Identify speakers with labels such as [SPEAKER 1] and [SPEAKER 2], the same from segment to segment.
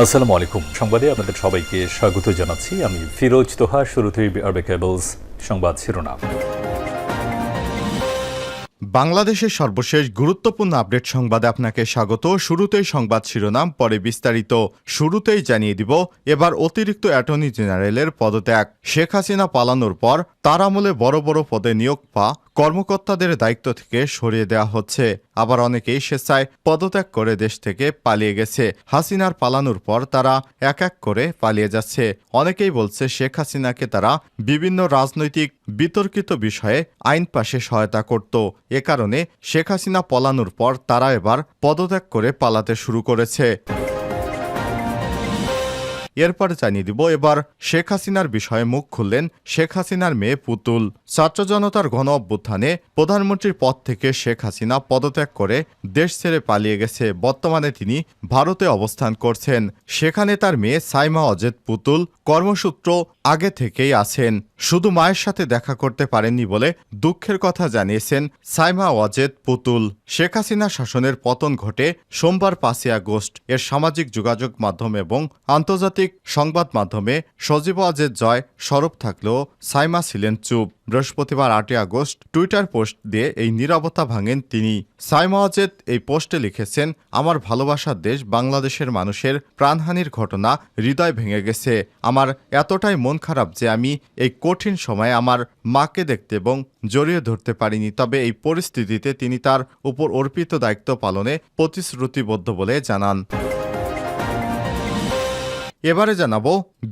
[SPEAKER 1] আসসালামু আলাইকুম। সংবাদে আপনাদের সবাইকে স্বাগত জানাচ্ছি। আমি ফিরোজ তোহা, শুরুতেই আরবে কেবলস সংবাদ শিরোনাম।
[SPEAKER 2] বাংলাদেশের সর্বশেষ গুরুত্বপূর্ণ আপডেট সংবাদে আপনাকে স্বাগত। শুরুতেই সংবাদ শিরোনাম, পরে বিস্তারিত। শুরুতেই জানিয়ে দিব, এবার অতিরিক্ত অ্যাটর্নি জেনারেলের পদত্যাগ। শেখ হাসিনা পালানোর পর তার আমলে বড় বড় পদে নিয়োগ পা কর্মকর্তাদের দায়িত্ব থেকে সরিয়ে দেওয়া হচ্ছে। আবার অনেকেই স্বেচ্ছায় পদত্যাগ করে দেশ থেকে পালিয়ে গেছে। হাসিনার পালানোর পর তারা এক এক করে পালিয়ে যাচ্ছে। অনেকেই বলছে শেখ হাসিনাকে তারা বিভিন্ন রাজনৈতিক বিতর্কিত বিষয়ে আইন পাশে সহায়তা করত। এ কারণে শেখ হাসিনা পলানোর পর তারা এবার পদত্যাগ করে পালাতে শুরু করেছে। এরপর জানিয়ে দিব এবার শেখ হাসিনার বিষয়ে মুখ খুললেন শেখ হাসিনার মেয়ে পুতুল। ছাত্র জনতার গণ অভ্যুত্থানে প্রধানমন্ত্রীর পদ থেকে শেখ হাসিনা পদত্যাগ করে দেশ ছেড়ে পালিয়ে গেছে। বর্তমানে তিনি ভারতে অবস্থান করছেন। সেখানে তার মেয়ে সাইমা অজেদ পুতুল কর্মসূত্র আগে থেকেই আছেন। শুধু মায়ের সাথে দেখা করতে পারেননি বলে দুঃখের কথা জানিয়েছেন সাইমা ওয়াজেদ পুতুল। শেখ হাসিনা শাসনের পতন ঘটে সোমবার পাঁচই আগস্ট। এর সামাজিক যোগাযোগ মাধ্যম এবং আন্তর্জাতিক সংবাদ মাধ্যমে সজীব ওয়াজেদ জয় সরব থাকলেও সাইমা ছিলেন চুপ। বৃহস্পতিবার আটই আগস্ট টুইটার পোস্ট দিয়ে এই নীরবতা ভাঙেন তিনি। সাইমা ওয়াজেদ এই পোস্টে লিখেছেন, আমার ভালোবাসার দেশ বাংলাদেশের মানুষের প্রাণহানির ঘটনা হৃদয় ভেঙে গেছে। আমার এতটাই মন খারাপ যে আমি এই কঠিন সময়ে আমার মাকে দেখতে এবং জড়িয়ে ধরতে পারিনি। তবে এই পরিস্থিতিতে তিনি তার উপর অর্পিত দায়িত্ব পালনে প্রতিশ্রুতিবদ্ধ বলে জানান। এবারে জানাব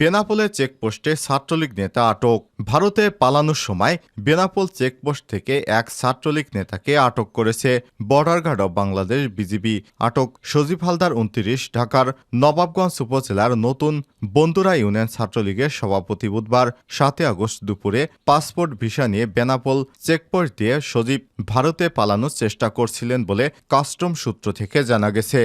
[SPEAKER 2] বেনাপোলের চেকপোস্টে ছাত্রলীগ নেতা আটক। ভারতে পালানোর সময় বেনাপোল চেকপোস্ট থেকে এক ছাত্রলীগ নেতাকে আটক করেছে border guard of Bangladesh BGB. আটক সজীব হালদার উনত্রিশ, ঢাকার নবাবগঞ্জ উপজেলার নতুন বন্দুরা ইউনিয়ন ছাত্রলীগের সভাপতি বুধবার সাতই আগস্ট দুপুরে পাসপোর্ট ভিসা নিয়ে বেনাপোল চেকপোস্ট দিয়ে সজীব ভারতে পালানোর চেষ্টা করছিলেন বলে কাস্টম সূত্র থেকে জানা গেছে।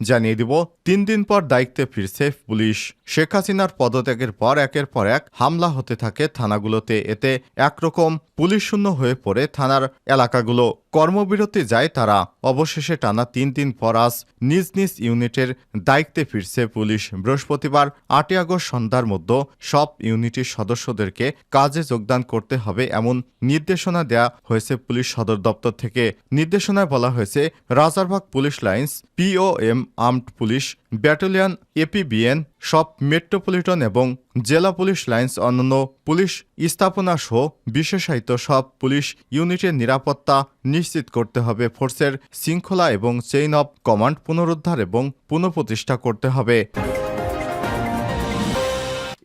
[SPEAKER 2] জানিয়ে দিব, তিন দিন পর দায়িত্বে ফিরছে পুলিশ। শেখ হাসিনার পদত্যাগের পর একের পর এক হামলা হতে থাকে থানাগুলোতে। এতে একরকম পুলিশ শূন্য হয়ে পড়ে থানার এলাকাগুলো। কর্মবিরতি যায় তারা। অবশেষে টানা তিন দিন পর আজ নিজ নিজ ইউনিটের দায়িত্বে ফিরছে পুলিশ। বৃহস্পতিবার, আটই আগস্ট সন্ধ্যার মধ্যে সব ইউনিটের সদস্যদেরকে কাজে যোগদান করতে হবে এমন নির্দেশনা দেয়া হয়েছে পুলিশ সদর দপ্তর থেকে। নির্দেশনায় বলা হয়েছে, Rajarbagh police lines POM armed police, battalion, APBN, সব মেট্রোপলিটন এবং জেলা পুলিশ লাইন্স, অন্যান্য পুলিশ স্থাপনা সহ বিশেষায়িত সব পুলিশ ইউনিটের নিরাপত্তা নিশ্চিত করতে হবে। ফোর্সের শৃঙ্খলা এবং চেইন অব কমান্ড পুনরুদ্ধার এবং পুনঃপ্রতিষ্ঠা করতে হবে।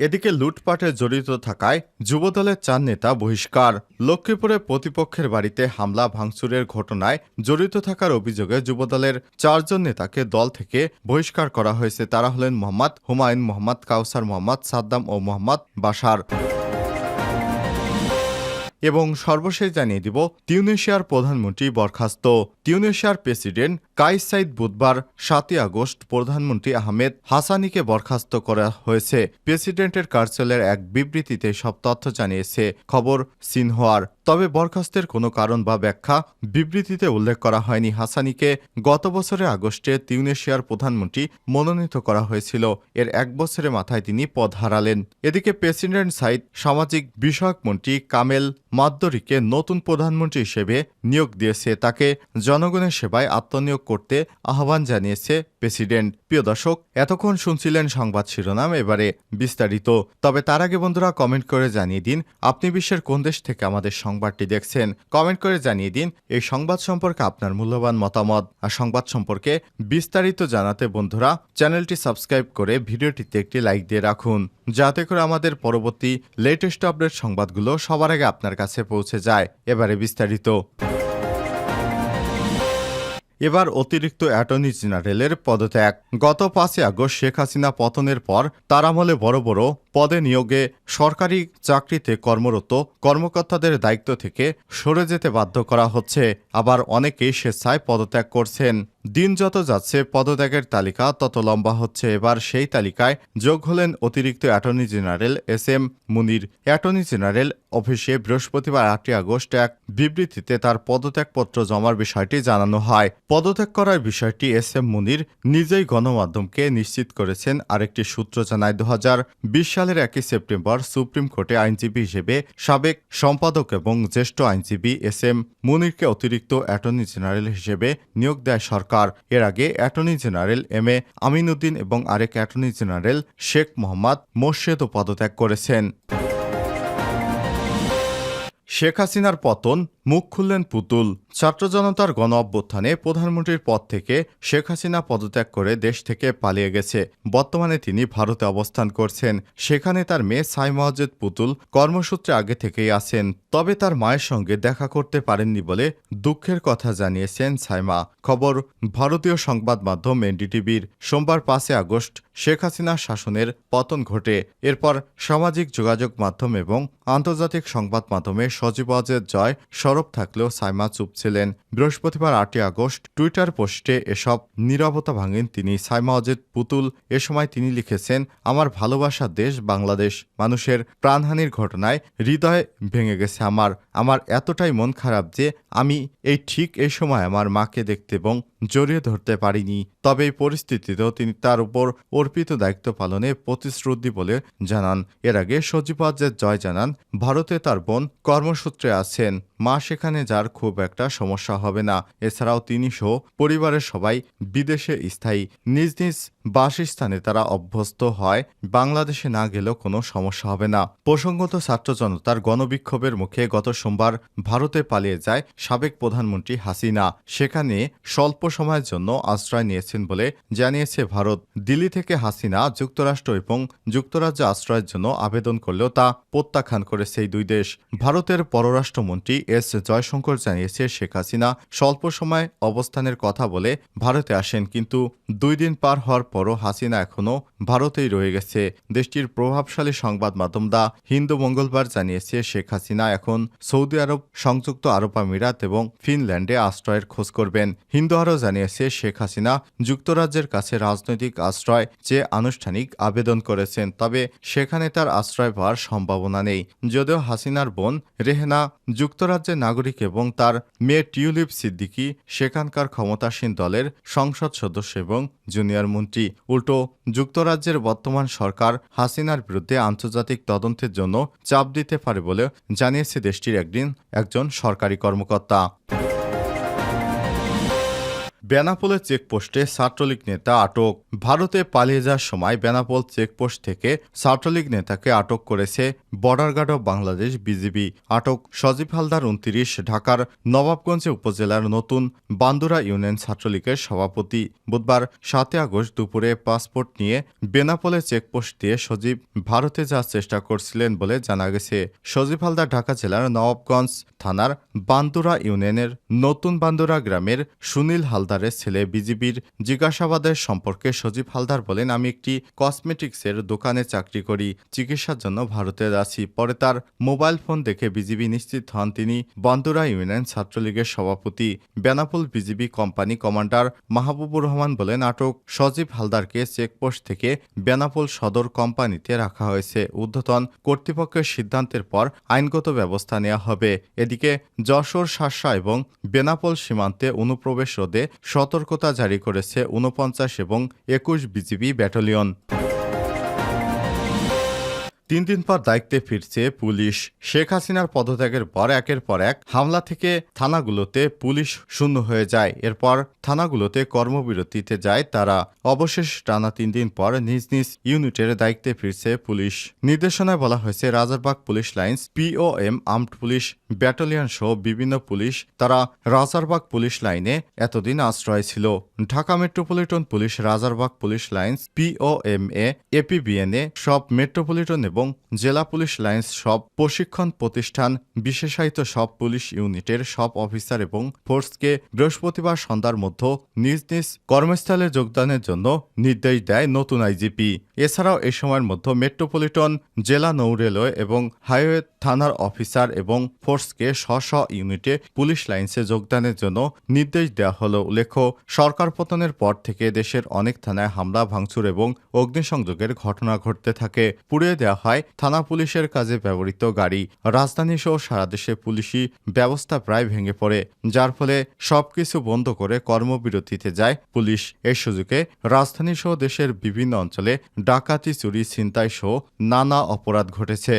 [SPEAKER 2] এদিকে লুটপাটে জড়িত থাকায় যুবদলের চার নেতা বহিষ্কার। লক্ষ্মীপুরে প্রতিপক্ষের বাড়িতে হামলা ভাঙচুরের ঘটনায় জড়িত থাকার অভিযোগে যুবদলের চারজন নেতাকে দল থেকে বহিষ্কার করা হয়েছে। তারা হলেন মোহাম্মদ হুমায়ুন, মোহাম্মদ কাউসার, মোহাম্মদ সাদ্দাম ও মোহাম্মদ বাশার। এবং সর্বশেষ জানিয়ে দিব তিউনেশিয়ার প্রধানমন্ত্রী বরখাস্ত। তিউনেশিয়ার প্রেসিডেন্ট কাইস সাইদ বুধবার সাতই আগস্ট প্রধানমন্ত্রী আহমেদ হাসানিকে বরখাস্ত করা হয়েছে। প্রেসিডেন্টের কার্যালয়ের এক বিবৃতিতে সব তথ্য জানিয়েছে। খবর সিনহোয়ার। তবে বরখাস্তের কোনো কারণ বা ব্যাখ্যা বিবৃতিতে উল্লেখ করা হয়নি হাসানিকে। গত বছরের আগস্টে তিউনেশিয়ার প্রধানমন্ত্রী মনোনীত করা হয়েছিল। এর এক বছরের মাথায় তিনি পদ হারালেন। এদিকে প্রেসিডেন্ট সাইদ সামাজিক বিষয়ক মন্ত্রী কামেল মাদ্দরিকে নতুন প্রধানমন্ত্রী হিসেবে নিয়োগ দিয়েছে। তাকে জনগণের সেবায় আত্মনিয়োগ করতে আহ্বান জানিয়েছে প্রেসিডেন্ট। প্রিয় দর্শক, এতক্ষণ শুনছিলেন সংবাদ শিরোনাম, এবারে বিস্তারিত। তবে তার আগে বন্ধুরা কমেন্ট করে জানিয়ে দিন, আপনি বিশ্বের কোন দেশ থেকে আমাদের সংবাদটি দেখছেন, কমেন্ট করে জানিয়ে দিন এই সংবাদ সম্পর্কে আপনার মূল্যবান মতামত। আর সংবাদ সম্পর্কে বিস্তারিত জানাতে বন্ধুরা, চ্যানেলটি সাবস্ক্রাইব করে ভিডিওটিতে একটি লাইক দিয়ে রাখুন। যাতে করে আমাদের পরবর্তী লেটেস্ট আপডেট সংবাদগুলো সবার আগে আপনার কাছে পৌঁছে যায়। এবারে বিস্তারিত। এবার অতিরিক্ত অ্যাটর্নি জেনারেলের পদত্যাগ। গত পাঁচই আগস্ট শেখ হাসিনা পতনের পর তার আমলে বড় বড় পদে নিয়োগে সরকারি চাকরিতে কর্মরত কর্মকর্তাদের দায়িত্ব থেকে সরে যেতে বাধ্য করা হচ্ছে। আবার অনেকেই স্বেচ্ছায় পদত্যাগ করছেন। দিন যত যাচ্ছে, পদত্যাগের তালিকা তত লম্বা হচ্ছে। এবার সেই তালিকায় যোগ হলেন অতিরিক্ত attorney general S M Munir. Attorney general অফিসে বৃহস্পতিবার আটই আগস্ট এক বিবৃতিতে তার পদত্যাগপত্র জমার বিষয়টি জানানো হয়। পদত্যাগ করার বিষয়টি এস এম মুনির নিজেই গণমাধ্যমকে নিশ্চিত করেছেন। আরেকটি সূত্র জানায় দু সালের একই সেপ্টেম্বর সুপ্রিম কোর্টে আইনজীবী হিসেবে সাবেক সম্পাদক এবং জ্যেষ্ঠ আইনজীবী এস এম মুনিরকে অতিরিক্ত অ্যাটর্নি জেনারেল হিসেবে নিয়োগ দেয় সরকার। এর আগে attorney general M A Aminuddin এবং আরেক অ্যাটর্নি জেনারেল শেখ মোহাম্মদ মোর্শেদও পদত্যাগ করেছেন। শেখ হাসিনার পতন মুখ খুললেন পুতুল। ছাত্র জনতার গণ অভ্যুত্থানে প্রধানমন্ত্রীর পদ থেকে শেখ হাসিনা পদত্যাগ করে দেশ থেকে পালিয়ে গেছে। বর্তমানে তিনি ভারতে অবস্থান করছেন। সেখানে তার মেয়ে সাই মহাজেদ পুতুল কর্মসূত্রে আগে থেকেই আছেন। তবে তার মায়ের সঙ্গে দেখা করতে পারেননি বলে দুঃখের কথা জানিয়েছেন সাইমা। খবর ভারতীয় সংবাদ মাধ্যম এনডিটিভির। সোমবার পাঁচে আগস্ট শেখ হাসিনার শাসনের পতন ঘটে। এরপর সামাজিক যোগাযোগ মাধ্যম এবং আন্তর্জাতিক সংবাদ মাধ্যমে সজীব অজের জয় সরব থাকলেও সাইমা চুপ ছিলেন। বৃহস্পতিবার আটই আগস্ট টুইটার পোস্টে এসব নীরবতা ভাঙেন তিনি। সাইমা অজেদ পুতুল এ সময় তিনি লিখেছেন, আমার ভালোবাসা দেশ, বাংলাদেশ। মানুষের প্রাণহানির ঘটনায় হৃদয় ভেঙে গেছে আমার। আমার এতটাই মন খারাপ যে আমি এই ঠিক এই সময় আমার মাকে দেখতে এবং জড়িয়ে ধরতে পারিনি। তবে এই পরিস্থিতিতেও তিনি তার উপর অর্পিত দায়িত্ব পালনে প্রতিশ্রুতি বলে জানান। এর আগে সজীবাজের জয় জানান, ভারতে তার বোন কর্মসূত্রে আছেন। মা সেখানে যার খুব একটা সমস্যা হবে না। এছাড়াও তিনি সহ পরিবারের সবাই বিদেশে স্থায়ী। নিজ নিজ বাসস্থানে তারা অভ্যস্ত হয়। বাংলাদেশে না গেলেও কোনো সমস্যা হবে না। প্রসঙ্গত ছাত্র জনতার গণবিক্ষোভের মুখে গত সোমবার ভারতে পালিয়ে যায় সাবেক প্রধানমন্ত্রী হাসিনা। সেখানে স্বল্প সময়ের জন্য আশ্রয় নিয়েছেন বলে জানিয়েছে ভারত। দিল্লি থেকে হাসিনা যুক্তরাষ্ট্র এবং যুক্তরাজ্যে আশ্রয়ের জন্য আবেদন করলেও তা প্রত্যাখ্যান করে সেই দুই দেশ। ভারতের পররাষ্ট্রমন্ত্রী এস জয়শঙ্কর জানিয়েছে, শেখ হাসিনা স্বল্প সময় অবস্থানের কথা বলে ভারতে আসেন, কিন্তু দুই দিন পার হওয়ার পরও হাসিনা এখনও ভারতেই রয়ে গেছে। দেশটির প্রভাবশালী সংবাদ মাধ্যম দা হিন্দু মঙ্গলবার জানিয়েছে, শেখ হাসিনা এখন সৌদি আরব, সংযুক্ত আরব আমিরাত এবং ফিনল্যান্ডে আশ্রয়ের খোঁজ করবেন। হিন্দু আরও জানিয়েছে, শেখ হাসিনা যুক্তরাজ্যের কাছে রাজনৈতিক আশ্রয় চেয়ে আনুষ্ঠানিক আবেদন করেছেন, তবে সেখানে তার আশ্রয় পাওয়ার সম্ভাবনা নেই। যদিও হাসিনার বোন রেহনা যুক্তরাজ্যের নাগরিক এবং তার মেয়ে টিউলিপ সিদ্দিকি সেখানকার ক্ষমতাসীন দলের সংসদ সদস্য এবং জুনিয়র মন্ত্রী। উল্টো, যুক্তরাজ্যের বর্তমান সরকার হাসিনার বিরুদ্ধে আন্তর্জাতিক তদন্তের জন্য চাপ দিতে পারে বলে জানিয়েছে দেশটির একদিন একজন সরকারি কর্মকর্তা। বেনাপোলের চেকপোস্টে ছাত্রলীগ নেতা আটক। ভারতে পালিয়ে যাওয়ার সময় বেনাপোল চেকপোস্ট থেকে ছাত্রলীগ নেতাকে আটক করেছে border guard of Bangladesh BGB. আটক সজীব হালদার উনত্রিশ, ঢাকার নবাবগঞ্জ উপজেলার নতুন বান্দুরা ইউনিয়ন ছাত্রলীগের সভাপতি। বুধবার সাতই আগস্ট দুপুরে পাসপোর্ট নিয়ে বেনাপোলে চেকপোস্ট দিয়ে সজীব ভারতে যাওয়ার চেষ্টা করছিলেন বলে জানা গেছে। সজীব হালদার ঢাকা জেলার নবাবগঞ্জ থানার বান্দুরা ইউনিয়নের নতুন বান্দুরা গ্রামের সুনীল হালদারের ছেলে বিজিবির জিজ্ঞাসাবাদের সম্পর্কে সজীব হালদার বলেন, আমি একটি কসমেটিক্সের দোকানে চাকরি করি, চিকিৎসার জন্য ভারতে আছি। পরে তার মোবাইল ফোন দেখে বিজিবি নিশ্চিত হন। তিনি বান্দুরা ইউনিয়ন ছাত্রলীগের সভাপতি। Benapole BGB company commander Mahbubur Rahman বলেন আটক সজীব হালদারকে চেকপোস্ট থেকে বেনাপোল সদর কোম্পানিতে রাখা হয়েছে। ঊর্ধ্বতন কর্তৃপক্ষের সিদ্ধান্তের পর আইনগত ব্যবস্থা নেওয়া হবে। এদিকে যশোর, শাসা এবং বেনাপোল সীমান্তে অনুপ্রবেশ রোধে সতর্কতা জারি করেছে ঊনপঞ্চাশ এবং একুশ বিজিবি ব্যাটালিয়ন। তিন দিন পর দায়িত্বে ফিরছে পুলিশ। শেখ হাসিনার পদত্যাগের পর একের পর এক হামলা থেকে থানাগুলোতে পুলিশ শূন্য হয়ে যায়। এরপর থানাগুলোতে কর্মবিরতিতে যায় তারা। অবশেষ টানা তিন দিন পর নিজ নিজ ইউনিটের দায়িত্বে ফিরছে পুলিশ। নির্দেশনায় বলা হয়েছে, Rajarbagh police lines POM armed police battalion সহ বিভিন্ন পুলিশ তারা রাজারবাগ পুলিশ লাইনে এতদিন আশ্রয় ছিল। Dhaka metropolitan police Rajarbagh police lines পিওএমএ এপিবিএনএ সব মেট্রোপলিটন এবং জেলা পুলিশ লাইন্স, সব প্রশিক্ষণ প্রতিষ্ঠান, বিশেষায়িত সব পুলিশ ইউনিটের সব অফিসার এবং ফোর্সকে বৃহস্পতিবার সন্ধ্যার মধ্যে নিজ নিজ কর্মস্থলে যোগদানের জন্য নির্দেশ দেয় নতুন আইজিপি এছাড়াও এ সময়ের মধ্যে মেট্রোপলিটন জেলা নৌ রেলওয়ে এবং হাইওয়ে থানার অফিসার এবং ফোর্সকে স্ব স্ব ইউনিটে পুলিশ লাইন্সে যোগদানের জন্য নির্দেশ দেওয়া হলো। উল্লেখ্য, সরকার পতনের পর থেকে দেশের অনেক থানায় হামলা, ভাঙচুর এবং অগ্নিসংযোগের ঘটনা ঘটতে থাকে। পুড়িয়ে দেওয়া হয় থানা পুলিশের কাজে ব্যবহৃত গাড়ি। রাজধানী সহ সারা দেশে পুলিশি ব্যবস্থা প্রায় ভেঙে পড়ে, যার ফলে সবকিছু বন্ধ করে কর্মবিরতিতে যায় পুলিশ। এর সুযোগে রাজধানী সহ দেশের বিভিন্ন অঞ্চলে ডাকাতি, চুরি, ছিনতাই সহ নানা অপরাধ ঘটেছে।